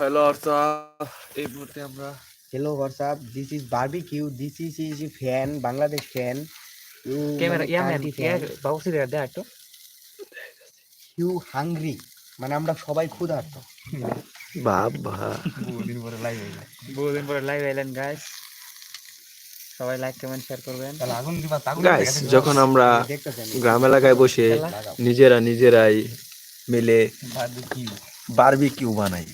Hello এই মুহূর্তে আমরা? This is barbecue. This is is a fan, Bangladesh fan. You camera মানে yeah man একটু You hungry. মানে আমরা সবাই ক্ষুধার্ত। বাবা। বহুদিন পরে লাইভ বহুদিন পরে লাইভ গাইস সবাই লাইক কমেন্ট শেয়ার করবেন। তাহলে আগুন দিবা আগুন গাইস যখন আমরা গ্রাম এলাকায় বসে নিজেরা নিজেরাই মিলে বারবিকিউ বারবিকিউ বানাই।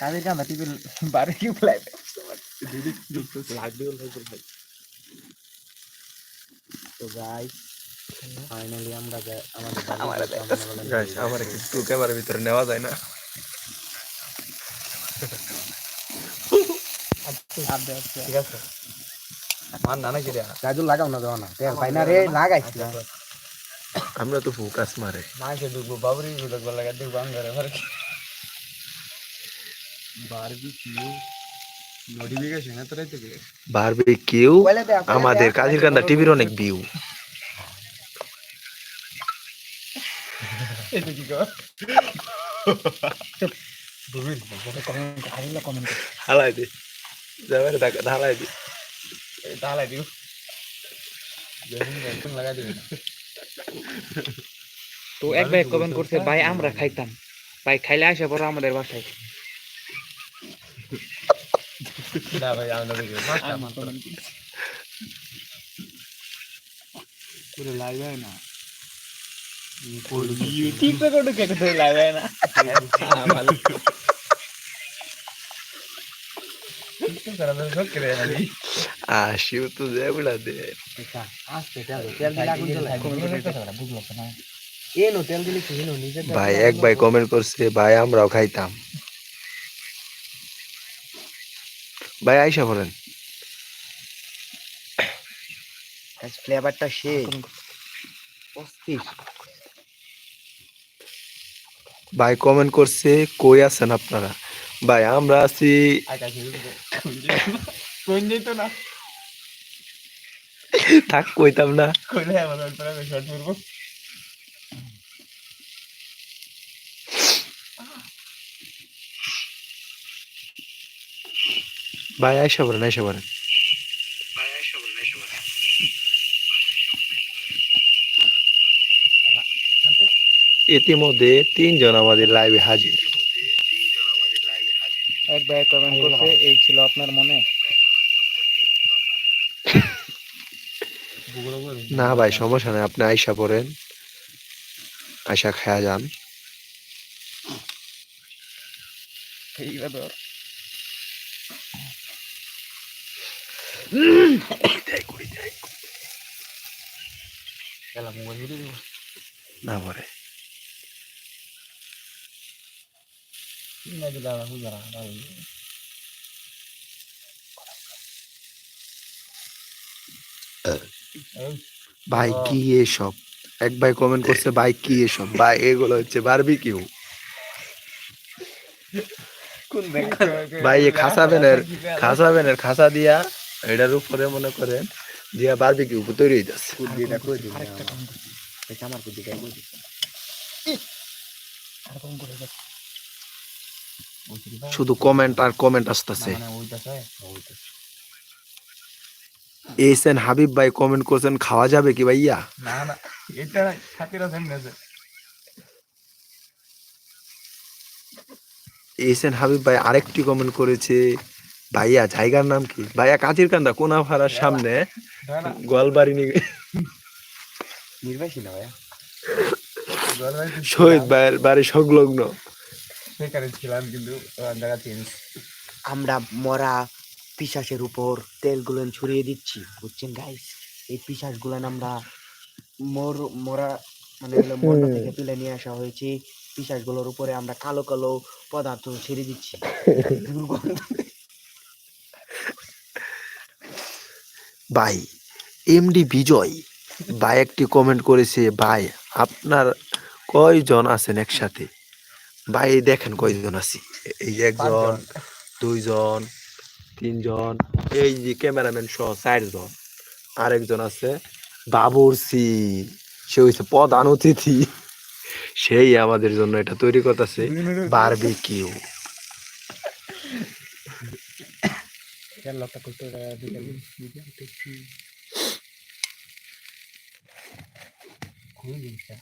Kader Kanda TV barbecue live তো গাইস ফাইনালি আমরা আমাদের গাইস আমার একটু ক্যামেরার ভিতরে নেওয়া যায় না? ঠিক আছে। মান না নাকি রে? কাজু লাগাও না দাও না। তেল পাই না রে লাগাইছি আমরা তো ফোকাস মারে। না সে দুগো বাবরি গলা লাগা দুগো ভরে বারবিকিউ নোটিফিকেশন বারবিকিউ পয়লা আমাদের দে। কান্দা টিভির অনেক ভিউ এটা কি কমেন্ট হারিলা কমেন্ট হালাই দে। যাবে হালাই দে। তাহলে দিও। লাগা দিবি তো এক ভাই কমেন্ট করছে ভাই আমরা খাইতাম। ভাই খাইলে আসে পড়ো আমাদের বাসায়। না ভাই আমরা দেখি পুরো লাইভ হয় না টিকটক ওটা কে কোথায় লাইভ হয় না আসিও তো যেগুলা দে আস্তে তেল বুঝলো না ভাই এক ভাই কমেন্ট করছে ভাই আমরাও খাইতাম ভাই আইসা বলেন ফ্লেভারটা সেই। ভাই কমেন্ট করছে কই আছেন আপনারা? ভাই আমরা আছি থাক কইতাম না কইলে আমাদের প্রায় শর্ট করব ভাই আইসা বলেন আইসা বলেন ইতিমধ্যে তিনজন আমাদের লাইভে হাজির। এক ভাই কমেন্ট করছে এই ছিল আপনার মনে? না ভাই সমস্যা নেই আপনি আইসা পড়েন। আইসা খায়া যান। না পরে ভাই কি এসব? এক ভাই কমেন্ট করছে ভাই কি এসব? ভাই এগুলো হচ্ছে বারবিকিউ ভাই খাসা বেনের খাসা বেনের খাসা দিয়া এটার উপরে মনে করেন দিয়া বারবিকিউ তৈরি হয়ে যাচ্ছে আমার শুধু কমেন্ট আর কমেন্ট আসতেছে। এসেন হাবিব ভাই কমেন্ট করছেন খাওয়া যাবে কি ভাইয়া? না না এটা খাতির আছে নেছে এসেন হাবিব ভাই আরেকটি কমেন্ট করেছে ভাইয়া জায়গার নাম কি? ভাইয়া কাজির কান্দা কোনা ভাড়ার সামনে গোয়ালবাড়ি নিয়ে নির্বাচী না ভাইয়া? শহীদ ভাইয়ের বাড়ি সংলগ্ন। বেকারে ছিলাম কিন্তু জায়গা চেঞ্জ আমরা মরা পিশাসের উপর তেলগুলো ছড়িয়ে দিচ্ছি বুঝছেন গাইস এই পিশাসগুলো আমরা মর মরা মানে হলো মরণ থেকে তুলে নিয়ে আসা হয়েছে। পিশাসগুলোর উপরে আমরা কালো কালো পদার্থ ছেড়ে দিচ্ছি। দুর্গন্ধ ভাই এমডি বিজয়। ভাই একটি কমেন্ট করেছে ভাই আপনার কয়জন আছেন একসাথে? ভাই দেখেন কয়জন আছি। এই যে একজন দুইজন তিনজন এই যে ক্যামেরাম্যান সহ চারজন। আরেকজন আছে বাবুরসি সে হচ্ছে প্রধান অতিথি। সেই আমাদের জন্য এটা তৈরি করতেছে বারবিকিউ খেয়াল লকটা জিনিসটা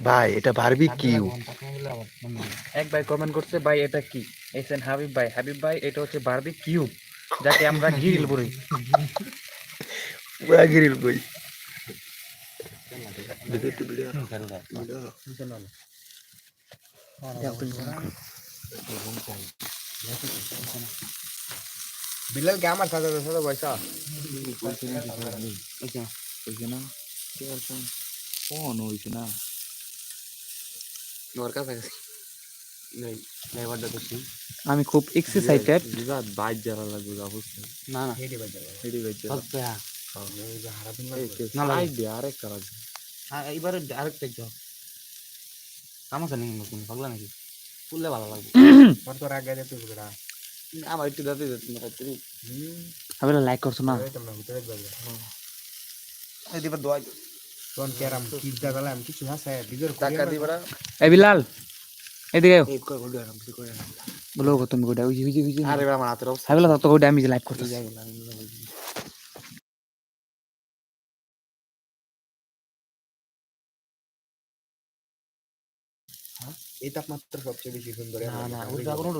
ভাই এটা বারবি কিউ হয়। এক ভাই কমেন্ট করছে ভাই এটা কি? এসেন হাবিব ভাই হাবিব ভাই এটা হচ্ছে বারবি কিউব যাকে আমরা গিরিল বলি। পুরা গিরিল কই বিলাল কে আমার সাথে সাথে পয়সা ওর কাছাকাছি নেই ড্রাইভারটা দেখি আমি খুব এক্সাইটেড বিরাট বাইক জ্বালা লাগবে অবস্থা না না। হেডে বাজে হেডি বাইক জ্বালা। সত্যি হ্যাঁ এই যে হারাদিন না লাইট দে আরেকটা লাগবে হ্যাঁ এইবারে আরেকটা একটু। কামাসা নেই নতুন? পাগলা নাকি? ফুললে ভালো লাগবে। তোর আগে না। আমার একটু দাঁতে যেতে না রাত্রি আমি লাইক করছ না? এই দিবার দোয়া। কোন কেরাম কি জায়গা আমি কিছু হাসে বিজর টাকা দিবারা এই বিলাল এদিকে আয়। কই বলি আরাম কিছু করে বলো গো তুমি গোটা ওই ওই ওই আরে এবার আমার হাতের তো গোটা আমি যে লাইভ করতেছি। যাই না এই তাপমাত্রা সবচেয়ে বেশি সুন্দর। না না ওটা কোনো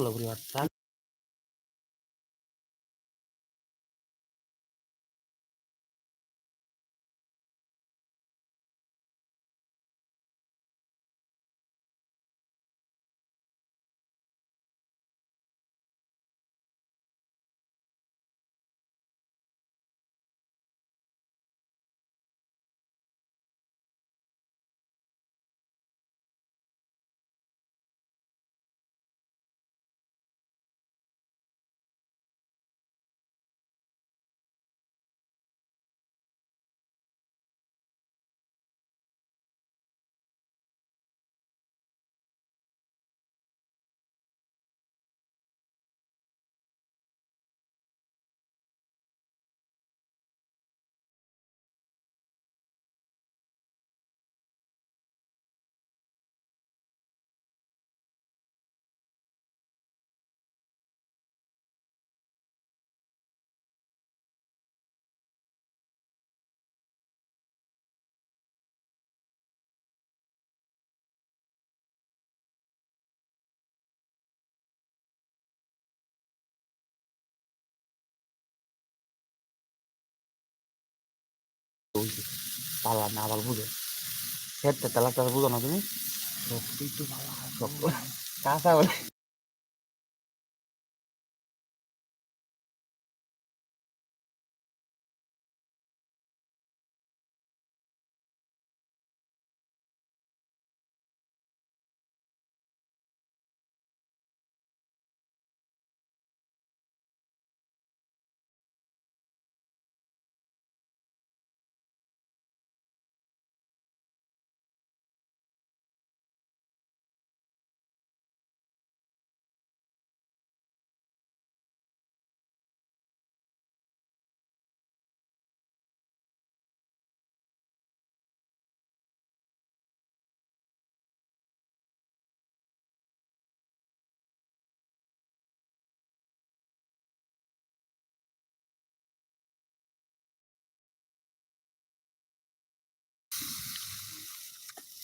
ডলা পরিবার পালা না আবার বুঝে। হেঁটতে তালা তালা বুঝো না তুমি? কাঁচা বলে।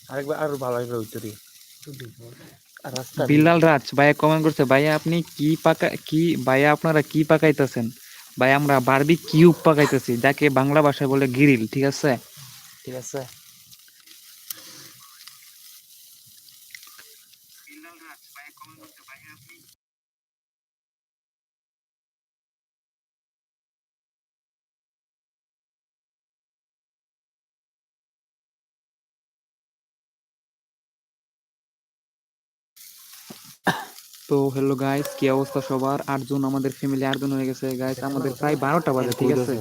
আরেকবার আরও ভালো বিলাল রাজ ভাইয়া কমেন্ট করছে ভাইয়া আপনি কি পাকা কি ভাইয়া আপনারা কি পাকাইতেছেন? ভাইয়া আমরা বারবি কিউব পাকাইতেছি যাকে বাংলা ভাষায় বলে গিরিল ঠিক আছে? ঠিক আছে। তো হ্যালো গাইস কি অবস্থা সবার? আটজন আমাদের ফ্যামিলি আটজন হয়ে গেছে। গাইস আমাদের প্রায় বারোটা বাজে, ঠিক আছে?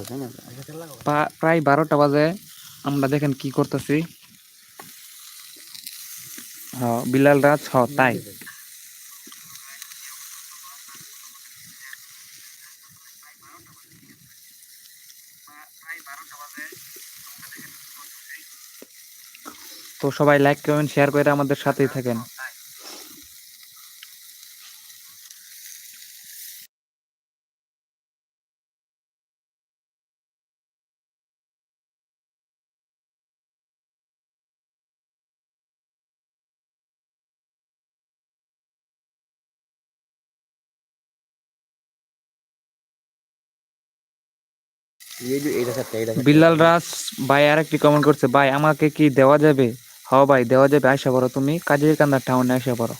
প্রায় বারোটা বাজে। আমরা দেখেন কি করতেছি। হ বিলাল রাজ হ তাই। তো সবাই লাইক কমেন্ট শেয়ার করে আমাদের সাথেই থাকেন। বিল্লাল রাজ, ভাই আরেকটি কমেন্ট করছে, ভাই, আমাকে কি দেওয়া যাবে? হ ভাই, দেওয়া যাবে, আইসা পড়ো তুমি, কাজের কান্দার টাউনে আসা পড়ো।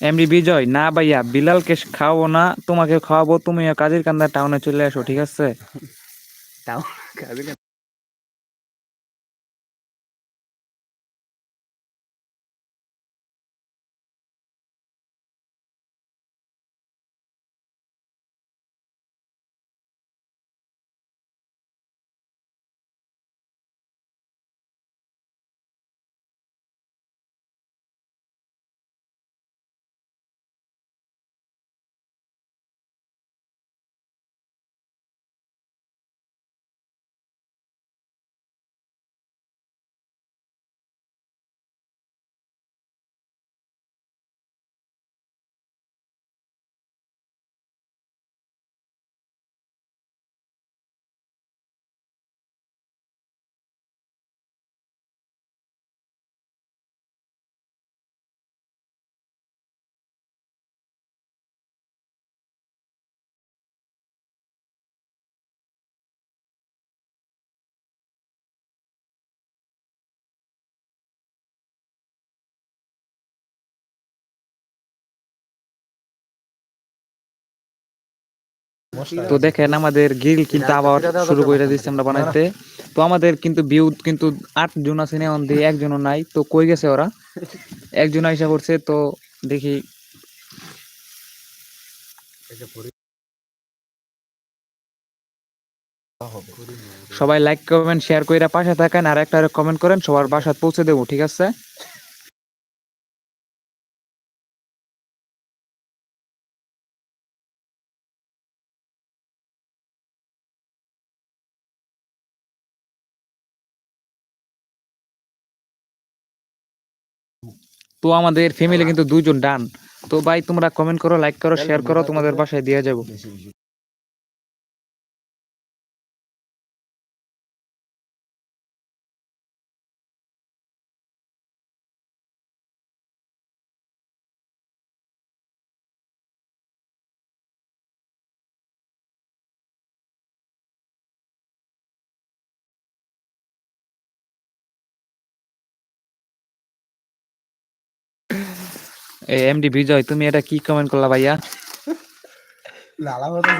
এমডি বিজয়, না ভাইয়া, বিলালকে খাওয়াবো না, তোমাকে খাওয়াবো, তুমি কাজের কান্দা টাউনে চলে আসো, ঠিক আছে? তো দেখেন আমাদের গিল কিন্তু আবার শুরু করে দিচ্ছে আমরা বানাইতে। তো আমাদের কিন্তু ভিউ কিন্তু আট জন আছে এখন দিয়ে, একজনও নাই। তো কই গেছে ওরা? একজন আইসা করছে তো দেখি। সবাই লাইক কমেন্ট শেয়ার কইরা পাশে থাকেন আর একটা কমেন্ট করেন, সবার বাসায় পৌঁছে দেবো, ঠিক আছে? তো আমাদের ফ্যামিলি কিন্তু দুইজন ডান। তো ভাই, তোমরা কমেন্ট করো লাইক করো শেয়ার করো, তোমাদের বাসায় দিয়ে যাব। এমডি বিজয় তুমি এটা কি কমেন্ট করলা ভাইয়া? লালা কথা